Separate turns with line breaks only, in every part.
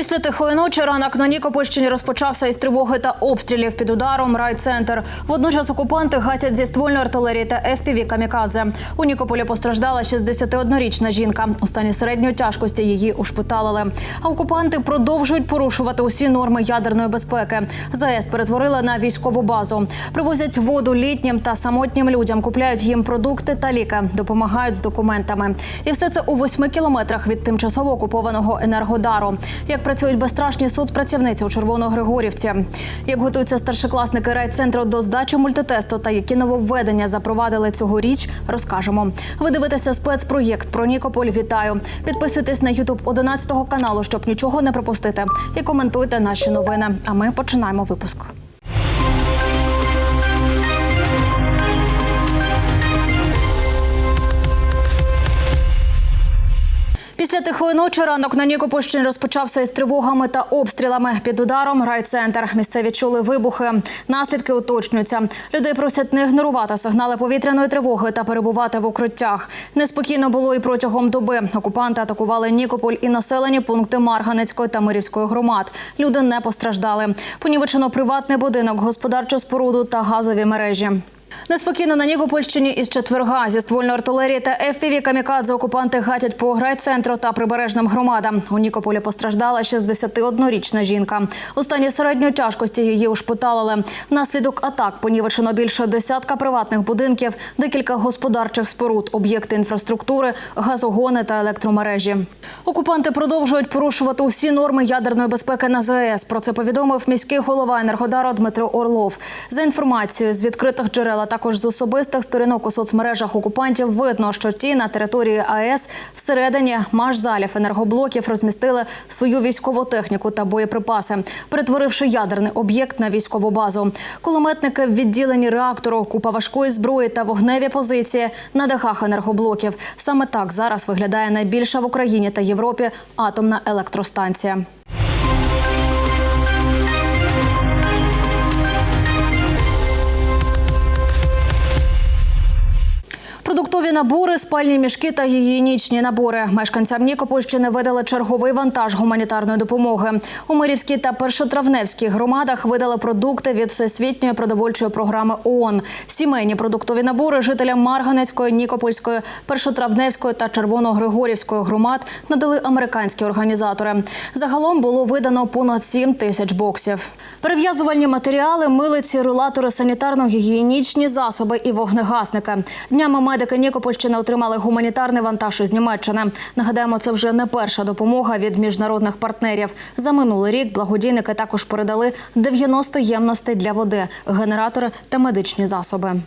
Після тихої ночі ранок на Нікопольщині розпочався із тривоги та обстрілів під ударом райцентр. Водночас окупанти гатять зі ствольної артилерії та ФПВ «Камікадзе». У Нікополі постраждала 61-річна жінка. У стані середньої тяжкості її ушпиталили. А окупанти продовжують порушувати усі норми ядерної безпеки. ЗАЕС перетворили на військову базу. Привозять воду літнім та самотнім людям, купляють їм продукти та ліки, допомагають з документами. І все це у восьми кілометрах від тимчасово окупованого енергодару. Як працюють безстрашні соцпрацівниці у Червоногригорівці, як готуються старшокласники райцентру до здачі мультитесту та які нововведення запровадили цьогоріч, розкажемо. Ви дивитеся спецпроєкт про Нікополь. Вітаю! Підписуйтесь на Ютуб 11 каналу, щоб нічого не пропустити, і коментуйте наші новини. А ми починаємо випуск. Після тихої ночі ранок на Нікопольщині розпочався із тривогами та обстрілами. Під ударом райцентр. Місцеві чули вибухи. Наслідки уточнюються. Людей просять не ігнорувати сигнали повітряної тривоги та перебувати в укриттях. Неспокійно було і протягом доби. Окупанти атакували Нікополь і населені пункти Марганецької та Мирівської громад. Люди не постраждали. Понівечено приватний будинок, господарчу споруду та газові мережі. Неспокійно на Нікопольщині із четверга зі ствольної артилерії та ФПВ «Камікадзе» окупанти гатять по грайцентру та прибережним громадам. У Нікополі постраждала 61-річна жінка. У стані середньої тяжкості її ушпиталили. Внаслідок атак понівечено більше десятка приватних будинків, декілька господарчих споруд, об'єкти інфраструктури, газогони та електромережі. Окупанти продовжують порушувати усі норми ядерної безпеки на ЗАЕС. Про це повідомив міський голова Енергодару Дмитро Орлов. За інформацією з відкритих джерел, а також з особистих сторінок у соцмережах окупантів, видно, що ті на території АЕС всередині машзалів енергоблоків розмістили свою військову техніку та боєприпаси, перетворивши ядерний об'єкт на військову базу. Кулеметники в відділенні реактору, купа важкої зброї та вогневі позиції на дахах енергоблоків. Саме так зараз виглядає найбільша в Україні та Європі атомна електростанція. Набори, спальні мішки та гігієнічні набори. Мешканцям Нікопольщини видали черговий вантаж гуманітарної допомоги. У Мирівській та Першотравневській громадах видали продукти від Всесвітньої продовольчої програми ООН. Сімейні продуктові набори жителям Марганецької, Нікопольської, Першотравневської та Червоногригорівської громад надали американські організатори. Загалом було видано понад 7 тисяч боксів. Перев'язувальні матеріали, милиці, рулатори, санітарно-гігієнічні засоби і вогнегасники. Днями медики Нікопольщини отримали гуманітарний вантаж із Німеччини. Нагадаємо, це вже не перша допомога від міжнародних партнерів. За минулий рік благодійники також передали 90 ємностей для води, генератори та медичні засоби.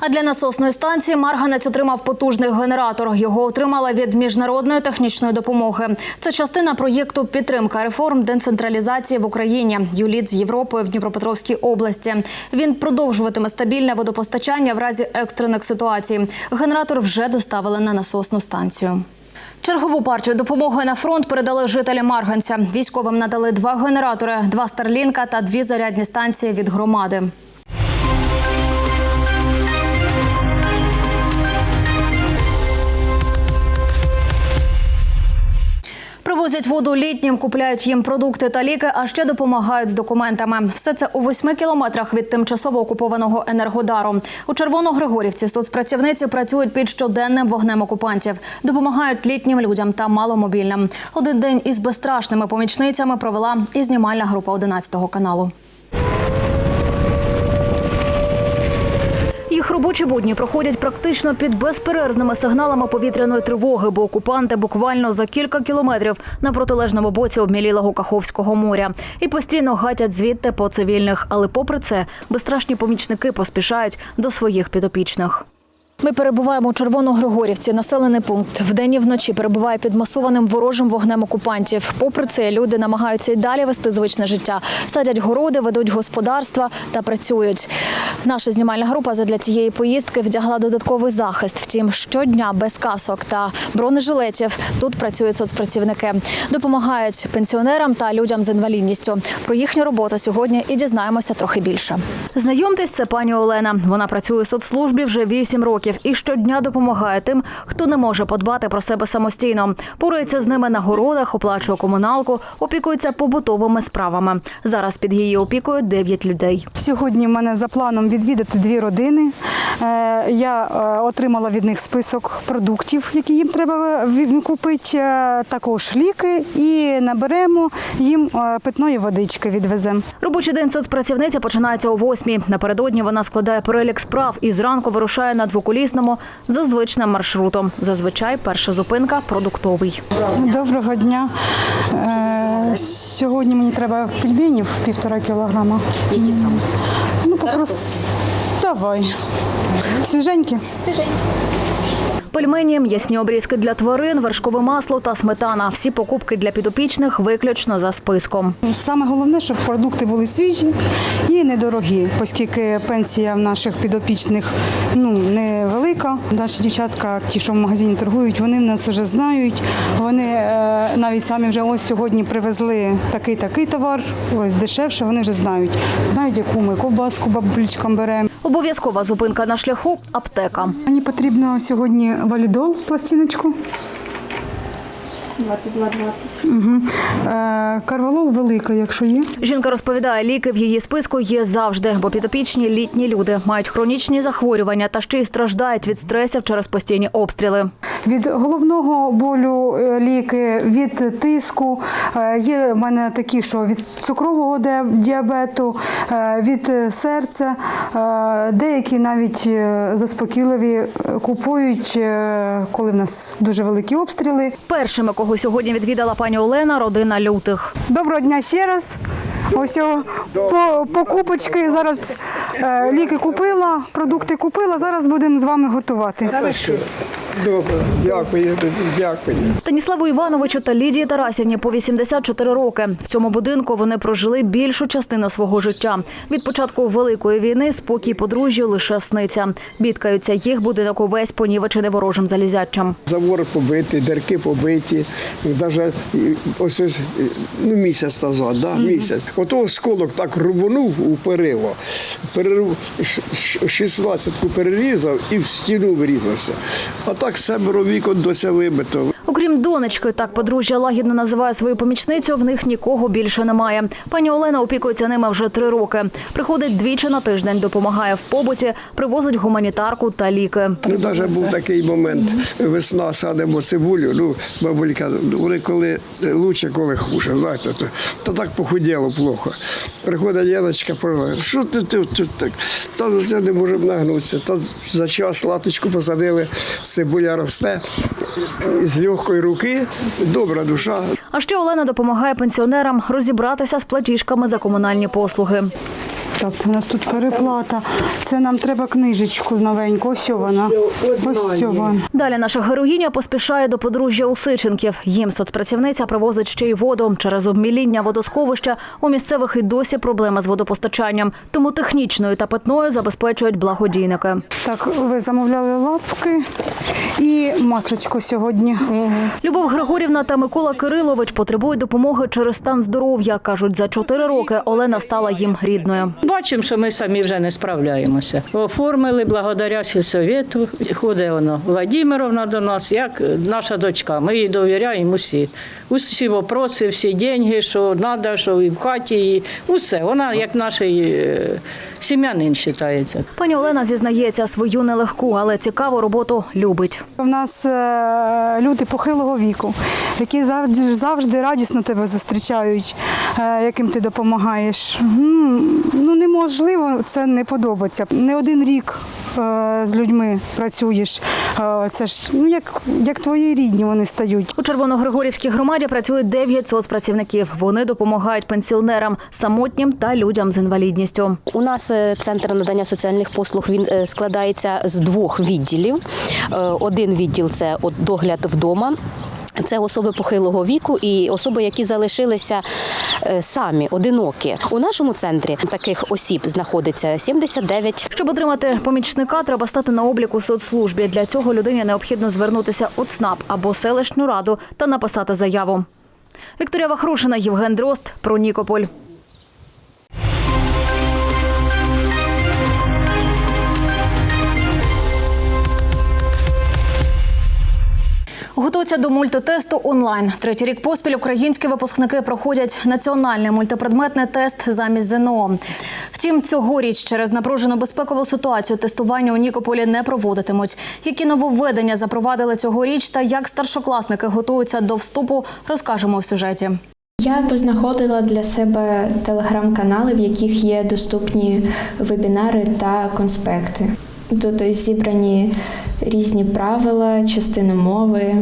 А для насосної станції Марганець отримав потужний генератор. Його отримала від міжнародної технічної допомоги. Це частина проєкту підтримка реформ децентралізації в Україні. Юліт з Європи в Дніпропетровській області. Він продовжуватиме стабільне водопостачання в разі екстрених ситуацій. Генератор вже доставили на насосну станцію. Чергову партію допомоги на фронт передали жителі Марганця. Військовим надали два генератори, два старлінка та дві зарядні станції від громади. Привозять воду літнім, купляють їм продукти та ліки, а ще допомагають з документами. Все це у восьми кілометрах від тимчасово окупованого енергодару. У Червоногригорівці соцпрацівниці працюють під щоденним вогнем окупантів, допомагають літнім людям та маломобільним. Один день із безстрашними помічницями провела і знімальна група 11 каналу. Їх робочі будні проходять практично під безперервними сигналами повітряної тривоги, бо окупанти буквально за кілька кілометрів на протилежному боці обмілілого Каховського моря і постійно гатять звідти по цивільних. Але попри це, безстрашні помічники поспішають до своїх підопічних. Ми перебуваємо у Червоногригорівці. Населений пункт вдень і вночі перебуває під масованим ворожим вогнем окупантів. Попри це, люди намагаються й далі вести звичне життя. Садять городи, ведуть господарства та працюють. Наша знімальна група задля цієї поїздки вдягла додатковий захист. Втім, щодня без касок та бронежилетів тут працюють соцпрацівники. Допомагають пенсіонерам та людям з інвалідністю. Про їхню роботу сьогодні і дізнаємося трохи більше. Знайомтесь, це пані Олена. Вона працює в соцслужбі вже 8 років. Років і щодня допомагає тим, хто не може подбати про себе самостійно. Порується з ними на городах, оплачує комуналку, опікується побутовими справами. Зараз під її опікою 9 людей.
Сьогодні в мене за планом відвідати дві родини. Е, Я е, отримала від них список продуктів, які їм треба купити, е, також ліки, і наберемо їм питної водички відвеземо.
Робочий день соцпрацівниця починається о восьмій. Напередодні вона складає перелік справ і зранку вирушає на двоколісному за звичним маршрутом. Зазвичай перша зупинка продуктовий.
Доброго дня. Сьогодні мені треба пельменів півтора кілограма. Які саме? Ну, попрос... Давай. Свіженькі?
Пельмені, м'ясні обрізки для тварин, вершкове масло та сметана. Всі покупки для підопічних виключно за списком.
Саме головне, щоб продукти були свіжі і недорогі, оскільки пенсія в наших підопічних ну невелика. Наші дівчатка, ті, що в магазині торгують, вони в нас вже знають. Вони е, навіть самі вже ось сьогодні привезли такий такий товар, ось дешевше. Вони вже знають. Знають, яку ми ковбаску бабулечкам беремо.
Обов'язкова зупинка на шляху аптека.
Мені потрібно сьогодні валідол, пластиночку. 22-20. Угу. Е, карвалол велика, якщо є.
Жінка розповідає, ліки в її списку є завжди, бо підопічні літні люди мають хронічні захворювання та ще й страждають від стресів через постійні обстріли.
Від головного болю е, ліки, від тиску. Е, Є в мене такі, що від цукрового діабету, від серця. Деякі навіть заспокійливі купують, коли в нас дуже великі обстріли.
Першими, кого сьогодні відвідала пані Олена, родина лютих.
Доброго дня ще раз. Ось по, покупочки. Зараз е, ліки купила, продукти купила. Зараз будемо з вами готувати.
Добре, дякую, дякую.
Станіславу Івановичу та Лідії Тарасівні по 84 роки. В цьому будинку вони прожили більшу частину свого життя. Від початку великої війни спокій подружжю лише сниться. Бідкаються їх будинок увесь понівечений ворожим залізячим.
Забор побитий, дірки побиті. Навіть ось ось ну, місяць назад, да, місяць. Ото осколок так рубанув у перило. Перерив, ш- ш- 16-ку перерізав і в стіну врізався. А так семеро вікон дося вибито.
Окрім донечки, так подружжя лагідно називає свою помічницю. В них нікого більше немає. Пані Олена опікується ними вже три роки. Приходить двічі на тиждень, допомагає в побуті, привозить гуманітарку та ліки.
Ну, навіть був такий момент, весна садимо цибулю. Ну, бабулька, вони коли лучше, коли хуже, знаєте, то, то так похуділо плохо. Приходить Яночка, що ти тут так? Та це не можемо нагнутися. Та за час латочку посадили, цибуля росте з легкої руки, добра душа.
А ще Олена допомагає пенсіонерам розібратися з платіжками за комунальні послуги.
Так, це у нас тут переплата. Це нам треба книжечку новеньку. Ось вона. Ось вона.
Далі наша героїня поспішає до подружжя Усиченків. Їм соцпрацівниця привозить ще й воду. Через обміління водосховища у місцевих і досі проблема з водопостачанням. Тому технічною та питною забезпечують благодійники.
Так, ви замовляли лапки і масличко сьогодні.
Любов Григорівна та Микола Кирилович потребують допомоги через стан здоров'я. кажуть, за чотири роки Олена стала їм рідною.
Бачимо, що ми самі вже не справляємося. Оформили благодаря сільсовету. Ходить воно Владимировна до нас, як наша дочка. Ми їй довіряємо усі. Усі вопроси, всі деньги, що треба, що і в хаті, і усе. Вона як наш е, сім'янин вважається.
Пані Олена зізнається свою нелегку, але цікаву роботу любить.
У нас е, люди похилого віку, які завжди, завжди радісно тебе зустрічають, е, яким ти допомагаєш. Ну неможливо це не подобається. Не один рік е, з людьми працюєш. Е, Це ж ну як, як твої рідні вони стають.
У Червоногригорівській громаді працює 9 соцпрацівників. Вони допомагають пенсіонерам, самотнім та людям з інвалідністю.
У нас е, центр надання соціальних послуг він складається з двох відділів. Один відділ це от догляд вдома. Це особи похилого віку і особи, які залишилися е, самі одинокі. У нашому центрі таких осіб знаходиться 79
Щоб отримати помічника, треба стати на обліку у соцслужбі. Для цього людині необхідно звернутися у ЦНАП або селищну раду та написати заяву. Вікторія Вахрушина, Євген Дрозд про Нікополь. Готуються до мультитесту онлайн. Третій рік поспіль українські випускники проходять національний мультипредметний тест замість ЗНО. Втім, цьогоріч через напружену безпекову ситуацію тестування у Нікополі не проводитимуть. Які нововведення запровадили цьогоріч та як старшокласники готуються до вступу, розкажемо в сюжеті.
Я познаходила для себе телеграм-канали, в яких є доступні вебінари та конспекти. Тут зібрані різні правила, частини мови.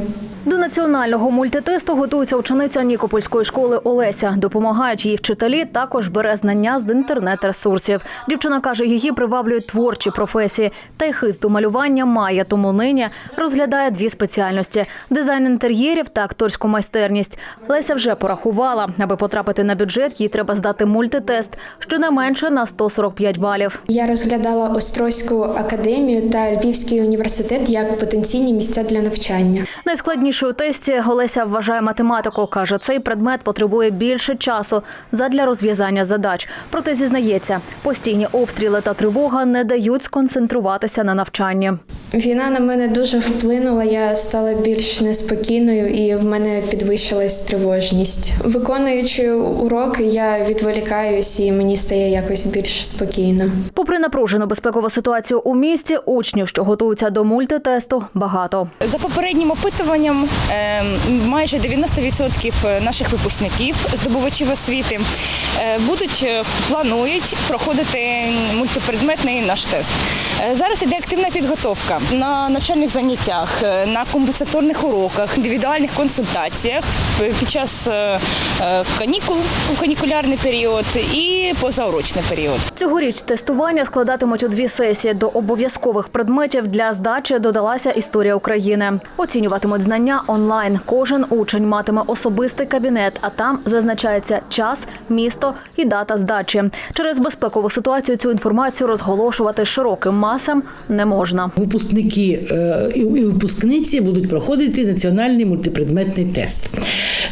До національного мультитесту готується учениця Нікопольської школи Олеся. Допомагають їй вчителі, також бере знання з інтернет-ресурсів. Дівчина каже, її приваблюють творчі професії. Та й хист до малювання має, тому нині розглядає дві спеціальності: дизайн інтер'єрів та акторську майстерність. Леся вже порахувала, аби потрапити на бюджет, їй треба здати мультитест, щонайменше на 145 балів.
Я розглядала Острозьку академію та Львівський університет як потенційні місця для навчання.
Найскладнішою у тесті Олеся вважає математику. Каже, цей предмет потребує більше часу задля розв'язання задач. Проте зізнається, постійні обстріли та тривога не дають сконцентруватися на навчанні.
Війна на мене дуже вплинула. Я стала більш неспокійною і в мене підвищилась тривожність. Виконуючи уроки, я відволікаюсь і мені стає якось більш спокійно.
Попри напружену безпекову ситуацію у місті, учнів, що готуються до мультитесту, багато.
За попереднім опитуванням, е, майже 90% наших випускників, здобувачів освіти, е, будуть е, планують проходити мультипредметний наш тест. Е, Зараз іде активна підготовка на навчальних заняттях, е, на компенсаторних уроках, індивідуальних консультаціях е, під час е, е, канікул у канікулярний період і позаурочний період.
Цьогоріч тестування складатимуть у дві сесії. До обов'язкових предметів для здачі додалася історія України. Оцінюватимуть знання онлайн. Кожен учень матиме особистий кабінет, а там зазначається час, місто і дата здачі. Через безпекову ситуацію цю інформацію розголошувати широким масам не можна.
Випускники е, і і випускниці будуть проходити національний мультипредметний тест.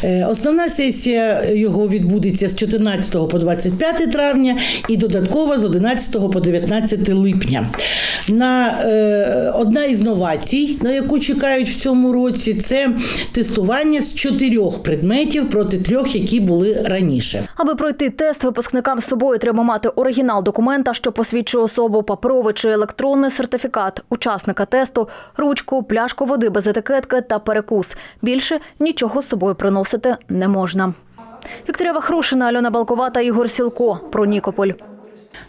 Е, Основна сесія його відбудеться з 14 по 25 травня і додаткова з 11 по 19 липня. На е, одна із новацій, на яку чекають в цьому році, це тестування з чотирьох предметів проти трьох, які були раніше.
Аби пройти тест, випускникам з собою треба мати оригінал документа, що посвідчує особу, паперовий чи електронний сертифікат учасника тесту, ручку, пляшку води без етикетки та перекус. Більше нічого з собою приносити не можна. Вікторія Вахрушина, Альона Балкова та Ігор Сілко про Нікополь.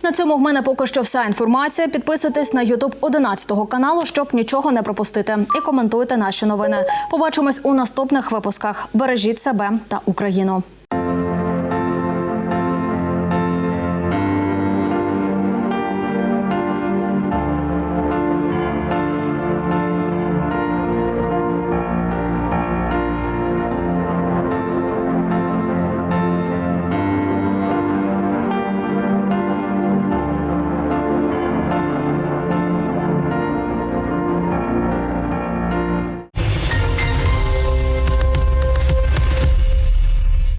На цьому в мене поки що вся інформація. Підписуйтесь на Ютуб 11 каналу, щоб нічого не пропустити. І коментуйте наші новини. Побачимось у наступних випусках. Бережіть себе та Україну.